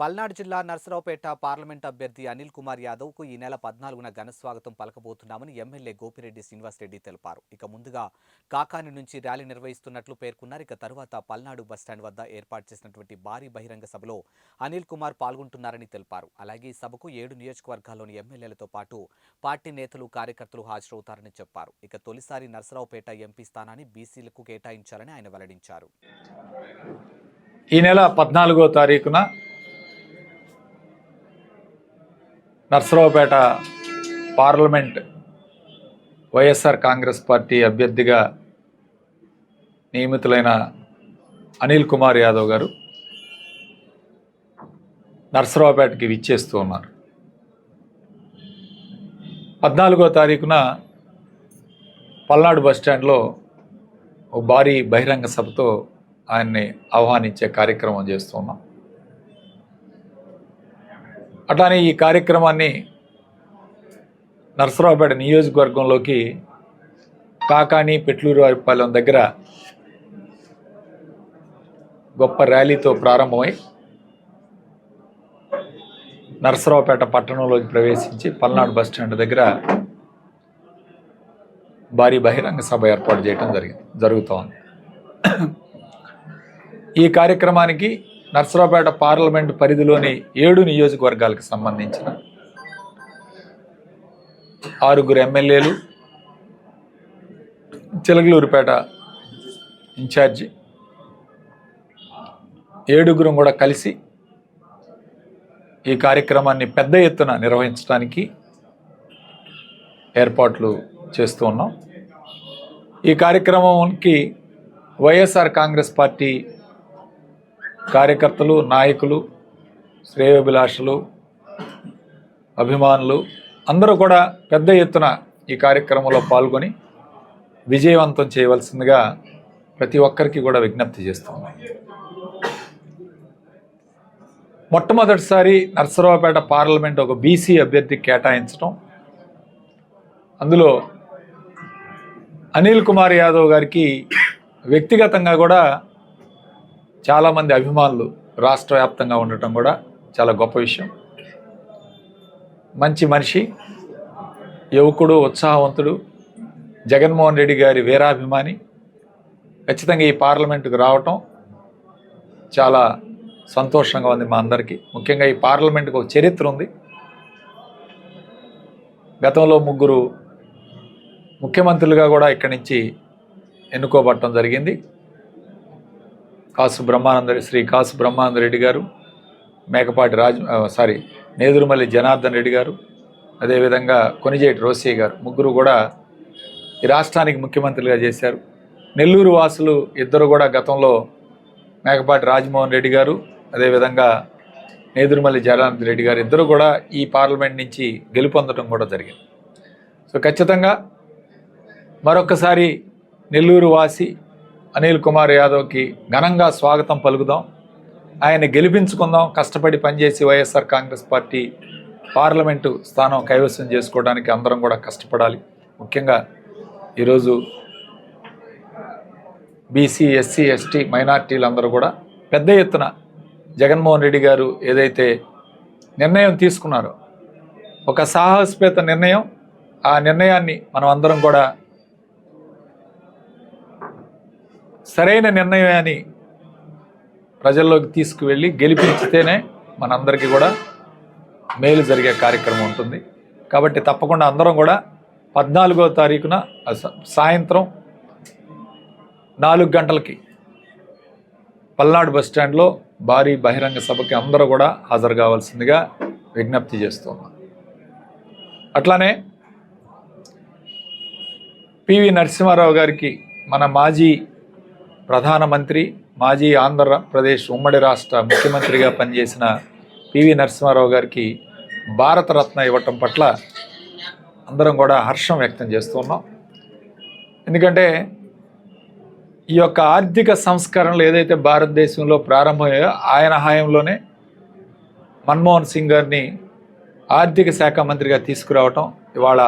పల్నాడు జిల్లా నర్సరావుపేట పార్లమెంట్ అభ్యర్థి అనిల్ కుమార్ యాదవ్కు ఈ నెల పద్నాలుగున ఘన స్వాగతం పలకబోతున్నామని ఎమ్మెల్యే గోపిరెడ్డి శ్రీనివాసరెడ్డి తెలిపారు. ఇక ముందుగా కాకాని నుంచి ర్యాలీ నిర్వహిస్తున్నట్లు పేర్కొన్నారు. ఇక తరువాత పల్నాడు బస్టాండ్ వద్ద ఏర్పాటు చేసినటువంటి భారీ బహిరంగ సభలో అనిల్ కుమార్ పాల్గొంటున్నారని తెలిపారు. అలాగే ఈ సభకు ఏడు నియోజకవర్గాల్లోని ఎమ్మెల్యేలతో పాటు పార్టీ నేతలు కార్యకర్తలు హాజరవుతారని చెప్పారు. ఇక తొలిసారి నర్సరావుపేట ఎంపీ స్థానాన్ని బీసీలకు కేటాయించాలని ఆయన వెల్లడించారు. ఈ నెల పద్నాలుగో తారీఖున Narasaraopet parliament YSR Congress party అభ్యర్థిగా నియమితులైన అనిల్ కుమార్ యాదవ్ గారు నర్సరావుపేటకి విచ్చేస్తూ ఉన్నారు. పద్నాలుగో తారీఖున పల్నాడు బస్టాండ్లో ఓ భారీ బహిరంగ సభతో ఆయన్ని ఆహ్వానించే కార్యక్రమం చేస్తున్నాం అట్లానే ఈ కార్యక్రమాన్ని నరసరావుపేట నియోజకవర్గంలోకి కాకాని పెట్లూరు పాలెం దగ్గర గొప్ప ర్యాలీతో ప్రారంభమై నరసరావుపేట పట్టణంలోకి ప్రవేశించి పల్నాడు బస్టాండ్ దగ్గర భారీ బహిరంగ సభ ఏర్పాటు చేయడం జరిగింది జరుగుతోంది. ఈ కార్యక్రమానికి నర్సరావుపేట పార్లమెంట్ పరిధిలోని ఏడు నియోజకవర్గాలకు సంబంధించిన ఆరుగురు ఎమ్మెల్యేలు చిలకలూరుపేట ఇన్ఛార్జి ఏడుగురం కూడా కలిసి ఈ కార్యక్రమాన్ని పెద్ద ఎత్తున నిర్వహించడానికి ఏర్పాట్లు చేస్తూ ఉన్నాం. ఈ కార్యక్రమంకి వైఎస్ఆర్ కాంగ్రెస్ పార్టీ కార్యకర్తలు నాయకులు శ్రేయోభిలాషులు అభిమానులు అందరూ కూడా పెద్ద ఎత్తున ఈ కార్యక్రమంలో పాల్గొని విజయవంతం చేయవలసిందిగా ప్రతి ఒక్కరికి కూడా విజ్ఞప్తి చేస్తున్నాం మొట్టమొదటిసారి నర్సరావుపేట పార్లమెంట్ ఒక బీసీ అభ్యర్థి కేటాయించడం అందులో అనిల్ కుమార్ యాదవ్ గారికి వ్యక్తిగతంగా కూడా చాలామంది అభిమానులు రాష్ట్ర వ్యాప్తంగా ఉండటం కూడా చాలా గొప్ప విషయం. మంచి మనిషి యువకుడు ఉత్సాహవంతుడు జగన్మోహన్ రెడ్డి గారి వీరాభిమాని. ఖచ్చితంగా ఈ పార్లమెంటుకు రావటం చాలా సంతోషంగా ఉంది మా అందరికీ. ముఖ్యంగా ఈ పార్లమెంటుకు ఒక చరిత్ర ఉంది. గతంలో ముగ్గురు ముఖ్యమంత్రులుగా కూడా ఇక్కడి నుంచి ఎన్నుకోబట్టడం జరిగింది. కాసు బ్రహ్మానంద శ్రీ కాసు బ్రహ్మానంద రెడ్డి గారు మేకపాటి రాజ్ సారీ నేదురుమల్లి జనార్దన్ రెడ్డి గారు అదేవిధంగా కొనిజేటి రోసయ్య గారు ముగ్గురు కూడా ఈ రాష్ట్రానికి ముఖ్యమంత్రులుగా చేశారు. నెల్లూరు వాసులు ఇద్దరు కూడా గతంలో మేకపాటి రాజమోహన్ రెడ్డి గారు అదేవిధంగా నేదురుమల్లి జనార్దన్ రెడ్డి గారు ఇద్దరు కూడా ఈ పార్లమెంట్ నుంచి గెలుపొందడం కూడా జరిగింది. సో ఖచ్చితంగా మరొకసారి నెల్లూరు వాసి అనిల్ కుమార్ యాదవ్కి ఘనంగా స్వాగతం పలుకుదాం. ఆయన గెలిపించుకుందాం కష్టపడి పనిచేసి వైఎస్ఆర్ కాంగ్రెస్ పార్టీ పార్లమెంటు స్థానం కైవసం చేసుకోవడానికి అందరం కూడా కష్టపడాలి. ముఖ్యంగా ఈరోజు బీసీ ఎస్సీ ఎస్టీ మైనార్టీలు అందరూ కూడా పెద్ద ఎత్తున జగన్మోహన్ రెడ్డి గారు ఏదైతే నిర్ణయం తీసుకున్నారో ఒక సాహసపేత నిర్ణయం ఆ నిర్ణయాన్ని మనం అందరం కూడా సరైన నిర్ణయాన్ని ప్రజల్లోకి తీసుకువెళ్ళి గెలిపించితేనే మనందరికీ కూడా మేలు జరిగే కార్యక్రమం ఉంటుంది. కాబట్టి తప్పకుండా అందరం కూడా పద్నాలుగో తారీఖున సాయంత్రం నాలుగు గంటలకి పల్నాడు బస్ స్టాండ్లో భారీ బహిరంగ సభకి అందరూ కూడా హాజరు కావాల్సిందిగా విజ్ఞప్తి చేస్తున్నాం. అట్లానే పివి నరసింహారావు గారికి మన మాజీ ప్రధానమంత్రి మాజీ ఆంధ్రప్రదేశ్ ఉమ్మడి రాష్ట్ర ముఖ్యమంత్రిగా పనిచేసిన పివి నరసింహారావు గారికి భారతరత్న ఇవ్వటం పట్ల అందరం కూడా హర్షం వ్యక్తం చేస్తున్నాం ఎందుకంటే ఈ యొక్క ఆర్థిక సంస్కరణలు ఏదైతే భారతదేశంలో ప్రారంభమయ్యాయో ఆయన హయాంలోనే మన్మోహన్ సింగ్ గారిని ఆర్థిక శాఖ మంత్రిగా తీసుకురావటం ఇవాళ